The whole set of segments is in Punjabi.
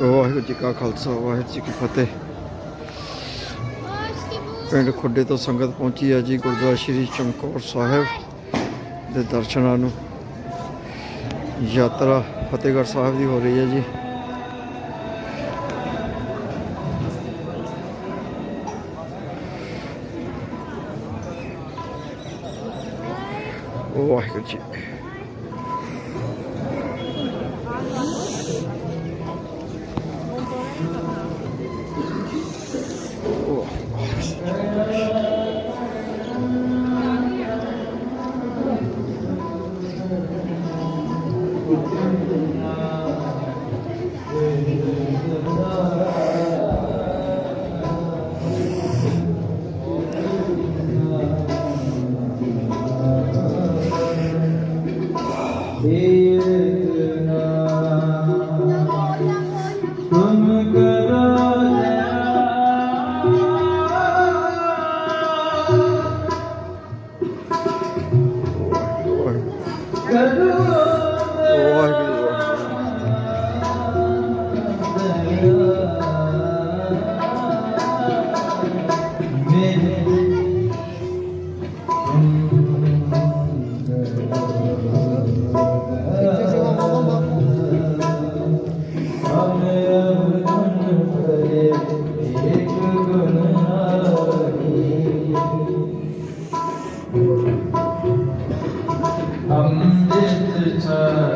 ਵਾਹਿਗੁਰੂ ਜੀ ਕਾ ਖਾਲਸਾ, ਵਾਹਿਗੁਰੂ ਜੀ ਕੀ ਫਤਿਹ। ਪਿੰਡ ਖੁੱਡੇ ਤੋਂ ਸੰਗਤ ਪਹੁੰਚੀ ਹੈ ਜੀ, ਗੁਰਦੁਆਰਾ ਸ਼੍ਰੀ ਚਮਕੌਰ ਸਾਹਿਬ ਦੇ ਦਰਸ਼ਨਾਂ ਨੂੰ। ਯਾਤਰਾ ਫਤਿਹਗੜ੍ਹ ਸਾਹਿਬ ਦੀ ਹੋ ਰਹੀ ਹੈ ਜੀ। ਵਾਹਿਗੁਰੂ ਜੀ Uh.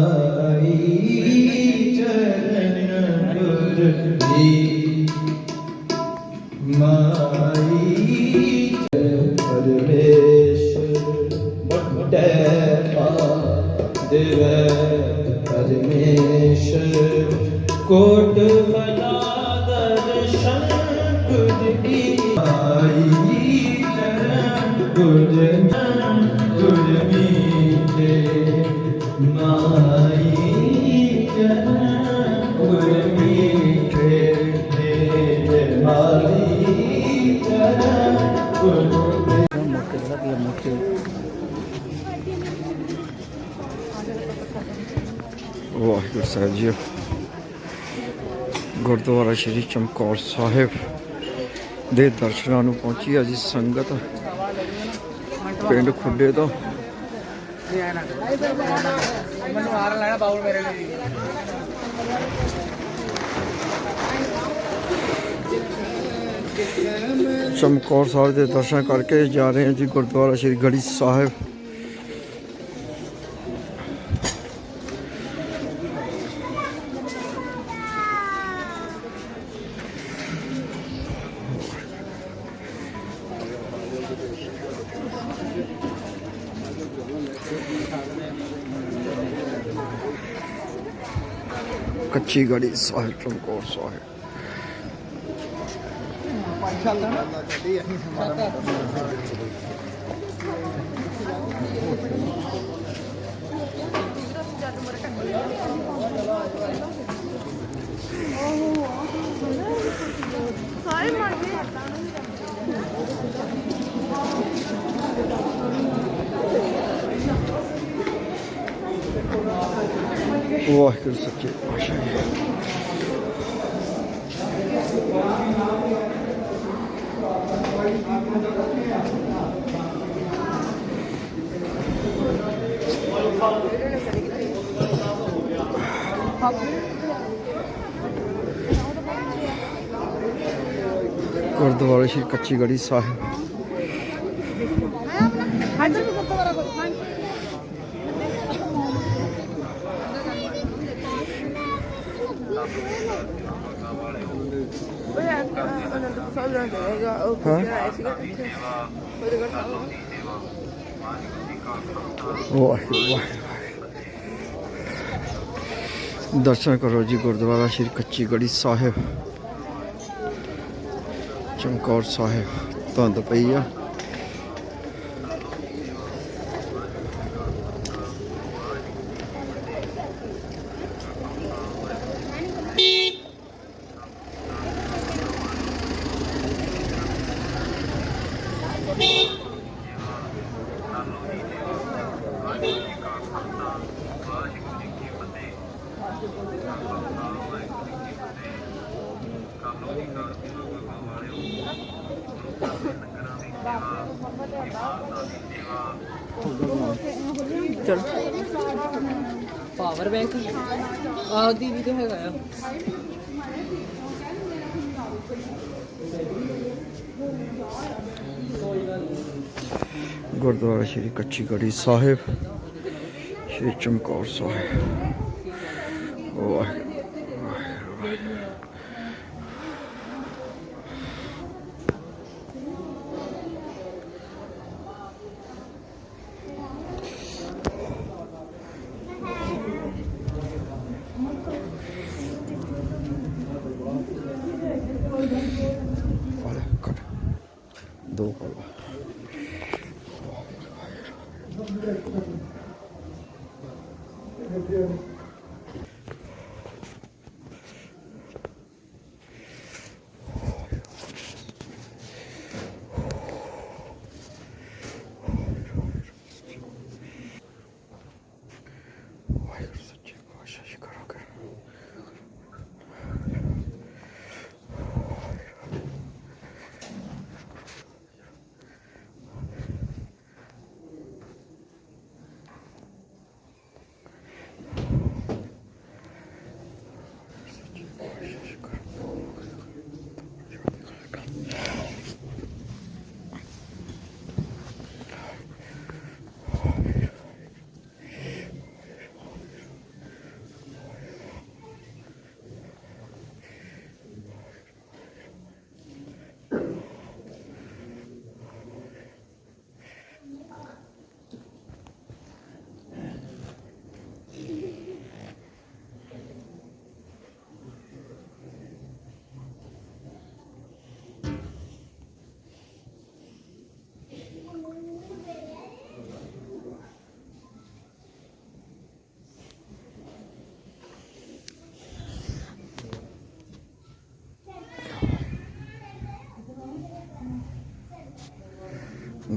ਮਾਈ ਚਰਨ ਗੁਰ ਮੀਠੇ ਮਾਈ ਪਰਮੇਸ਼ਰ ਮੋਟੇ ਪਾ ਪਰਮੇਸ਼ਰ ਕੋਟ ਫਲਾ ਦਰਸ਼ਨ ਗੁਰ ਕੀ ਆਈ ਚਰਨ ਗੁਰ ਗੁਰ ਮੀਠੇ ਮਾਈ ਚਰਨ ਗੁਰ ਮੀਠੇ ਤੇ ਮਾਲੀ ਚਰਨ ਗੁਰ ਮੌਕੇ ਦਾ ਵੀ ਵਾਹਿਗੁਰੂ ਸਾਹਿਬ ਜੀ। ਗੁਰਦੁਆਰਾ ਸ਼੍ਰੀ ਚਮਕੌਰ ਸਾਹਿਬ ਦੇ ਦਰਸ਼ਨਾਂ ਨੂੰ ਪਹੁੰਚੀ ਹੈ ਸੰਗਤ। ਪਿੰਡ ਖੁੱਡੇ ਤੋਂ ਮੈਨੂੰ ਹਾਰ ਲੈਣਾ ਬਾਉਲ ਮੇਰੇ ਲਈ ਚਮਕੌਰ ਸਾਹਿਬ ਦੇ ਦਰਸ਼ਨ ਕਰਕੇ ਜਾ ਰਹੇ ਹਾਂ ਜੀ ਗੁਰਦੁਆਰਾ ਸ਼੍ਰੀ ਗੜੀ ਸਾਹਿਬ। ਕੱਚੀ ਗੜੀ ਸਾਹਿਬ ਚਮਕੌਰ ਸਾਹਿਬ ਸਾਰੇ ਮਰ ਗਏ ਵਾਹਿਗੁਰੂ ਸੱਚੇ ਪਾਤਸ਼ਾਹ ਜੀ ਗੁਰਦੁਆਰਾ ਸ਼੍ਰੀ ਕੱਚੀ ਗੜੀ ਸਾਹਿਬ ਹਾਂਜੀ ਵੀ ਗੁਰਦੁਆਰਾ ਕੋਲ ਹਾਂਜੀ ਉਹ ਯਾਰ ਅਨੰਦਪੁਰ ਸਾਹਿਬ ਜਾਣਾ ਚਾਹੀਦਾ ਉਹ ਹਾਂ? ਪੁੱਛਣ ਆਇਆ ਸੀਗਾ ਇੱਥੇ ਫਤਿਹਗੜ੍ਹ ਸਾਹਿਬ ਵਾਹਿਗੁਰੂ ਵਾਹਿਗੁਰੂ ਦਰਸ਼ਨ ਕਰੋ ਜੀ ਗੁਰਦੁਆਰਾ ਸ਼੍ਰੀ ਕੱਚੀ ਗੜੀ ਸਾਹਿਬ ਚਮਕੌਰ ਸਾਹਿਬ ਧੁੰਦ ਪਈ ਆ ਪਾਵਰ ਬੈਂਕ ਆਹ ਦੀ ਵੀ ਤਾਂ ਹੈਗਾ ਆ। ਗੁਰਦੁਆਰਾ ਸ਼੍ਰੀ ਕੱਚੀ ਗੜੀ ਸਾਹਿਬ, ਸ਼੍ਰੀ ਚਮਕੌਰ ਸਾਹਿਬ। ਵਾਹਿਗੁਰੂ। ਵਾਹਿਗੁਰੂ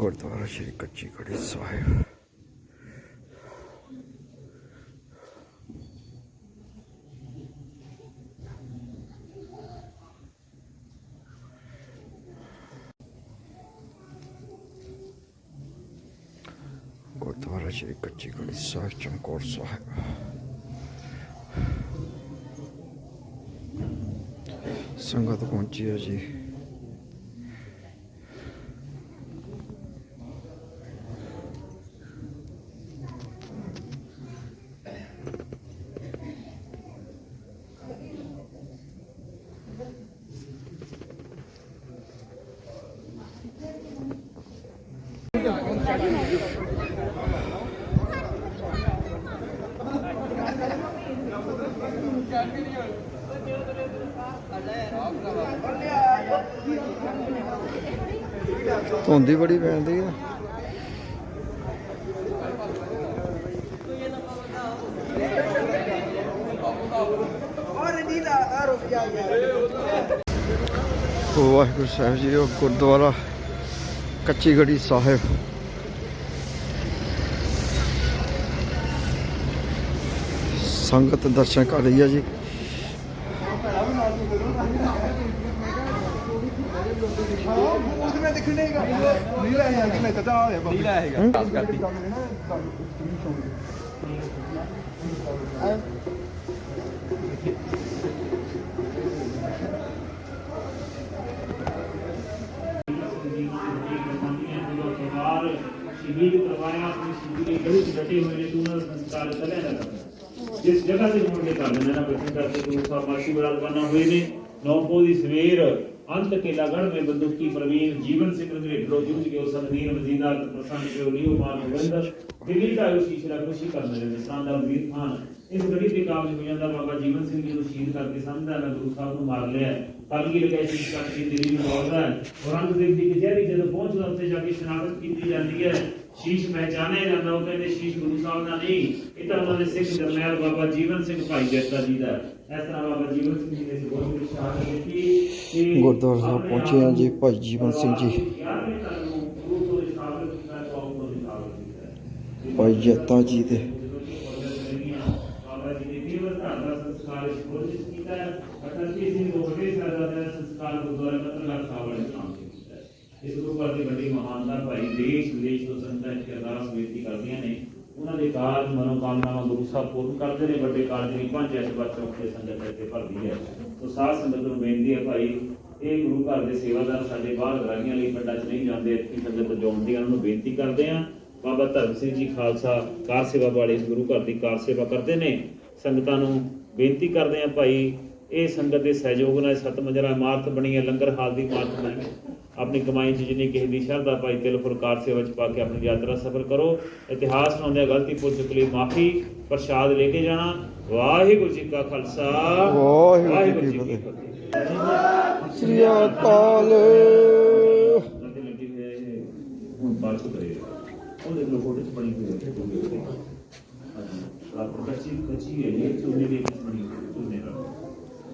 ਗੁਰਦੁਆਰਾ ਸ਼੍ਰੀ ਕੱਚੀ ਗੜੀ ਸਾਹਿਬ। ਗੁਰਦੁਆਰਾ ਸ਼੍ਰੀ ਕੱਚੀ ਗੜੀ ਸਾਹਿਬ, ਚਮਕੌਰ ਸਾਹਿਬ। ਸੰਗਤ ਪਹੁੰਚੀ ਹੈ ਜੀ। ਧੁੰਦੀ ਬੜੀ ਪੈਂਦੀ ਆ। ਵਾਹਿਗੁਰੂ ਸਾਹਿਬ ਜੀ ਉਹ ਗੁਰਦੁਆਰਾ ਕੱਚੀ ਗੜੀ ਸਾਹਿਬ। ਸੰਗਤ ਦਰਸ਼ਨ ਕਰ ਰਹੀ ਹੈ ਜੀ। ਸ਼ਹੀਦ ਕਰਵਾਇਆ, ਆਪਣੀ ਸ਼ਹੀਦੀ ਦੇ ਗੜੀ ਡਟੇ ਹੋਏ ਨੇ ਉਹਨਾਂ ਦਾ ਸੰਸਕਾਰ ਕਦੇ ਨਾ ਜਿਸ ਜਗ੍ਹਾ ਤੇ ਹੋਣ ਦੇ ਕਰ ਦਿੰਦੇ ਨਾ ਬਚਨ ਕਰਕੇ ਗੁਰੂ ਸਾਹਿਬ ਮਾਸ਼ੀ ਬੜਾ ਹੋਏ ਨੇ ਨੌ ਦੀ ਸਵੇਰ ਅੰਤ ਕੇ ਲਗੜ ਮੇ ਬੰਦੂਕੀ ਪ੍ਰਵੀਨ ਜੀਵਨ ਸਿੰਘ ਦੇ ਢੋ ਜੂਝ ਕੇ ਉਸ ਸੰਦੀਨ ਮਜ਼ੀਦਾਰ ਪ੍ਰਸੰਨ ਕੇ ਲਿਓ ਮਾਰ ਗੋਬਿੰਦ ਦਿੱਲੀ ਦਾ ਉਹ ਸ਼ੀਸ਼ ਖੁਸ਼ੀ ਕਰਨ ਦੇ ਨਿਸ਼ਾਨ ਦਾ ਵੀਰ ਖਾਨ। ਇਸ ਗੜੀ ਦੇ ਕਾਬਜ ਹੋ ਜਾਂਦਾ ਬਾਬਾ ਜੀਵਨ ਸਿੰਘ ਜੀ ਨੂੰ ਸ਼ਹੀਦ ਕਰਕੇ ਸਮਝਦਾ ਮੈਂ ਗੁਰੂ ਸਾਹਿਬ ਨੂੰ ਮਾਰ ਲਿਆ ਕਲਗੀ ਲਗਾਈ ਕੱਟ ਕੇ ਦਿੱਲੀ ਨੂੰ ਮੌਜਦਾ ਹੈ। ਔਰੰਗਜ਼ੇਬ ਦੀ ਕਚਹਿਰੀ ਜਦੋਂ ਪਹੁੰਚਦਾ ਉੱਥੇ ਜਾ ਕੇ ਸ਼ਨਾਖਤ ਕੀਤੀ ਜਾਂਦੀ ਹੈ। ਸ਼ੀਸ਼ ਪਹਿਚਾਣਿਆ ਜਾਂਦਾ ਉਹ ਕਹਿੰਦੇ ਸ਼ੀਸ਼ ਗੁਰੂ ਸਾਹਿਬ ਦਾ ਨਹੀਂ। ਇਹ ਤਾਂ ਉਹਨਾਂ ਦੇ ਸਿੱਖ ਜਰਨੈਲ ਬਾਬਾ ਜੀਵਨ ਸਿੰਘ ਭਾਈ ਜੱਟਾ ਜੀ ਦਾ। ਇਸ ਤਰ੍ਹਾਂ ਬਾਬਾ ਜੀਵਨ ਸਿੰਘ ਜੀ ਨੇ ਬਹੁਤ ਬੜੀ ਸ਼ਹਾਦਤ ਦਿੱਤੀ ਕਿ ਗੁਰਦੁਆਰਾ ਸਾਹਿਬ ਪਹੁੰਚੇ ਹਾਂ ਜੀ ਭਾਈ ਜੀਵਨ ਸਿੰਘ ਜੀ। 11ਵੇਂ ਤਨ ਨੂੰ ਗੁਰੂ ਤੋਂ ਸ਼ਹਾਦਤ ਕੀਤਾ ਚੌਕ ਤੋਂ ਸ਼ਹਾਦਤ ਕੀਤਾ ਭਾਈ ਜੱਤਾ ਜੀ ਦੇ ਬਾਬਾ ਜੀ ਨੇ ਕੇਵਲ ਘਰ ਦਾ ਸੰਸਕਾਰ ਇਸ ਕੋਲ ਕੀਤਾ ਹੈ ਅਟਲ ਜੀ ਸਿੰਘ ਉਹ ਵੱਡੇ ਸਾਹਿਬਜ਼ਾਦੇ ਗੁਰਦੁਆਰਾ ਪੱਤਰਕਾਰ ਸਾਹਿਬ ਵਾਲੇ ਨਾਮ ਤੇ ਕੀਤਾ ਹੈ। ਇਸ ਗੁਰੂ ਦੀ ਵੱਡੀ ਮਹਾਨਤਾ ਭਾਈ ਦੇਸ਼ ਵਿਦੇਸ਼ ਤੋਂ ਸੰਗਤਾਂ ਇੱਥੇ ਅਰਦਾਸ ਬੇਨਤੀ ਕਰਦੀਆਂ ਨੇ। ਉਹਨਾਂ ਦੇ ਕਾਰਜ, ਮਨੋਕਾਮਨਾਵਾਂ ਗੁਰੂ ਸਾਹਿਬ ਪੂਰਨ ਕਰਦੇ ਨੇ। ਵੱਡੇ ਕਾਰਜ ਦੀ ਪੰਜ ਐਸ ਬੱਚੋਂ ਕੇ ਸੰਗਤ ਇੱਥੇ ਭਰਦੀ ਹੈ। ਸੋ ਸਾਧ ਸੰਗਤ ਨੂੰ ਬੇਨਤੀ ਹੈ ਭਾਈ, ਇਹ ਗੁਰੂ ਘਰ ਦੇ ਸੇਵਾਦਾਰ ਸਾਡੇ ਬਾਹਰ ਗਰਾਈਆਂ ਲਈ ਪਿੰਡਾਂ 'ਚ ਨਹੀਂ ਜਾਂਦੇ। ਇੱਥੇ ਸੰਗਤ ਜੋੜਦੀ ਉਹਨਾਂ ਨੂੰ ਬੇਨਤੀ ਕਰਦੇ ਆ ਬਾਬਾ ਧਰਮ ਸਿੰਘ ਜੀ ਖਾਲਸਾ ਕਾਰ ਸੇਵਾ ਵਾਲੇ ਗੁਰੂ ਘਰ ਦੀ ਕਾਰ ਸੇਵਾ ਕਰਦੇ ਨੇ। ਸੰਗਤਾਂ ਨੂੰ ਬੇਨਤੀ ਕਰਦੇ ਆ ਭਾਈ ਇਹ ਸੰਗਤ ਦੇ ਸਹਿਯੋਗ ਨਾਲ ਸੱਤ ਮੰਜ਼ਲਾ ਇਮਾਰਤ ਬਣੀ ਹੈ ਲੰਗਰ ਹਾਲ ਦੀ ਇਮਾਰਤ ਬਣੀ ਹੈ। ਆਪਣੀ ਕਮਾਈ 'ਚ ਜਿੰਨੀ ਕਿਸੇ ਦੀ ਸ਼ਰਧਾ ਭਾਈ ਤਿਲ ਫੁਲਕਾਰ ਸੇਵਾ 'ਚ ਪਾ ਕੇ ਆਪਣੀ ਯਾਤਰਾ ਸਫਲ ਕਰੋ। ਇਤਿਹਾਸ ਸੁਣਾਉਂਦੇ ਗਲਤੀ ਭੁੱਲ ਚੁੱਕ ਲਈ ਮਾਫੀ ਪ੍ਰਸ਼ਾਦ ਲੈ ਕੇ ਜਾਣਾ। ਵਾਹਿਗੁਰੂ ਜੀ ਕਾ ਖਾਲਸਾ। ਵਾਹਿਗੁਰੂ ਜੀ ਕੀ ਫਤਿਹ। ਸ੍ਰੀ ਅਕਾਲ। ਬਾਤ ਕਰੇ ਉਹਦੇ ਕੋਲ ਫੋਟੋ ਚ ਬਣੀ ਹੋਈ ਹੈ। ਕੱਚੀ ਕੱਚੀ ਹੈ ਇਹ ਚੋਨੇ ਦੇ ਵਿੱਚ ਬਣੀ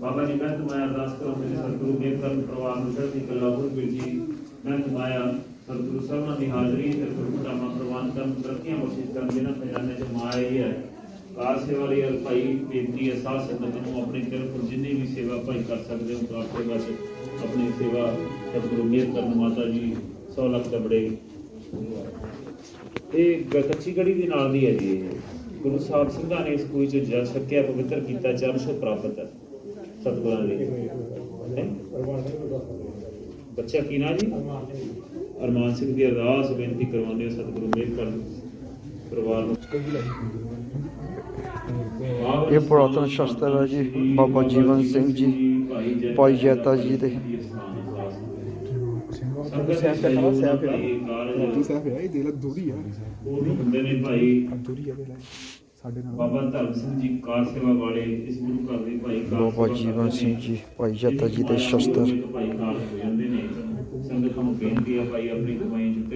ਬਾਬਾ ਜੀ, ਮੈਂ ਤੁਮਾਇਆ ਅਰਦਾਸ ਕਰੋ, ਮੇਰੇ ਸਤਿਗੁਰੂ ਮੇਰ ਕਰਨ ਪਰਿਵਾਰ ਨੂੰ ਚੜ੍ਹਦੀ ਕਲਾ ਗੁਰੂ ਵੀਰ ਜੀ, ਮੈਂ ਤੁਮਾਇਆ ਸਤਿਗੁਰੂ ਸਭਨਾਂ ਦੀ ਹਾਜ਼ਰੀ ਤੇ ਗੁਰੂ ਪ੍ਰਵਾਨ ਕਰਨ ਤਰੱਕੀਆਂ ਬਖਸ਼ਿਸ਼ ਕਰਨ ਜਿਹਨਾਂ ਖਜ਼ਾਨੇ ਚ ਮਾਇਆ ਹੈ। ਕਾਰ ਸੇਵਾ ਲਈ ਅਰ ਭਾਈ ਬੇਨਤੀ ਹੈ, ਸਾਧ ਸੰਗਤ ਨੂੰ ਆਪਣੀ ਤਰਫੋਂ ਜਿੰਨੀ ਵੀ ਸੇਵਾ ਭਾਈ ਕਰ ਸਕਦੇ ਹੋ, ਕਾਰ ਸੇਵਾ ਚ ਆਪਣੀ ਸੇਵਾ ਸਤਿਗੁਰੂ ਮੇਰ ਕਰਨ ਮਾਤਾ ਜੀ 100 ਲੱਖ ਦਾ ਬੜੇ ਇਹ ਗ- ਕੱਚੀ ਗੜੀ ਦੇ ਨਾਲ ਦੀ ਹੈ ਜੀ ਗੁਰੂ ਸਾਹਿਬ ਸਿੰਘਾਂ ਨੇ ਇਸ ਕੋਈ ਚ ਜਲ ਛਕਿਆ, ਪਵਿੱਤਰ ਕੀਤਾ ਚਰਨ ਛੋਹ ਪ੍ਰਾਪਤ ਹੈ। ਸਤਿਗੁਰਾਂ ਦੇ? ਬੱਚਾ ਕੀ ਨਾਂ ਜੀ? ਅਰਮਾਨ ਸਿੰਘ ਦੀ ਅਰਦਾਸ ਬੇਨਤੀ ਕਰਵਾਉਂਦੇ ਹੋ ਸਤਿਗੁਰੂ ਮੇਰ ਕਰਨ ਪਰਿਵਾਰ ਨੂੰ। ਇਹ ਪੁਰਾਤਨ ਸ਼ਸਤਰ ਹੈ ਜੀ ਬਾਬਾ ਜੀਵਨ ਸਿੰਘ ਜੀ ਭਾਈ ਜੈਤਾ ਜੀ ਦੇ। ਸੰਗਤ ਸਾਹਿਬ ਹੈ ਸਾਹਿਬ ਹੈ ਇਹ ਦਿਲ ਦੂਰੀ ਆ। ਉਹ ਹੁੰਦੇ ਨੇ ਭਾਈ। ਦੂਰੀ ਆ ਦੇ ਲੈ। ਸਾਡੇ ਨਾਲ ਬਾਬਾ ਧਰਮ ਸਿੰਘ ਜੀ ਕਾਰ ਸੇਵਾ ਵਾਲੇ ਇਸ ਗੁਰੂ ਘਰ ਦੇ ਭਾਈ ਕਾਰ ਬਾਬਾ ਜੀਵਨ ਸਿੰਘ। ਜੀ ਭਾਈ ਜੱਤਾ ਜੀ ਦੇ ਸ਼ਸਤਰ ਭਾਈ ਕਾਰ ਹੋ ਜਾਂਦੇ ਨੇ ਸੰਗਤ ਨੂੰ ਬੇਨਤੀ ਆ ਭਾਈ ਆਪਣੀ ਕਮਾਈ ਚ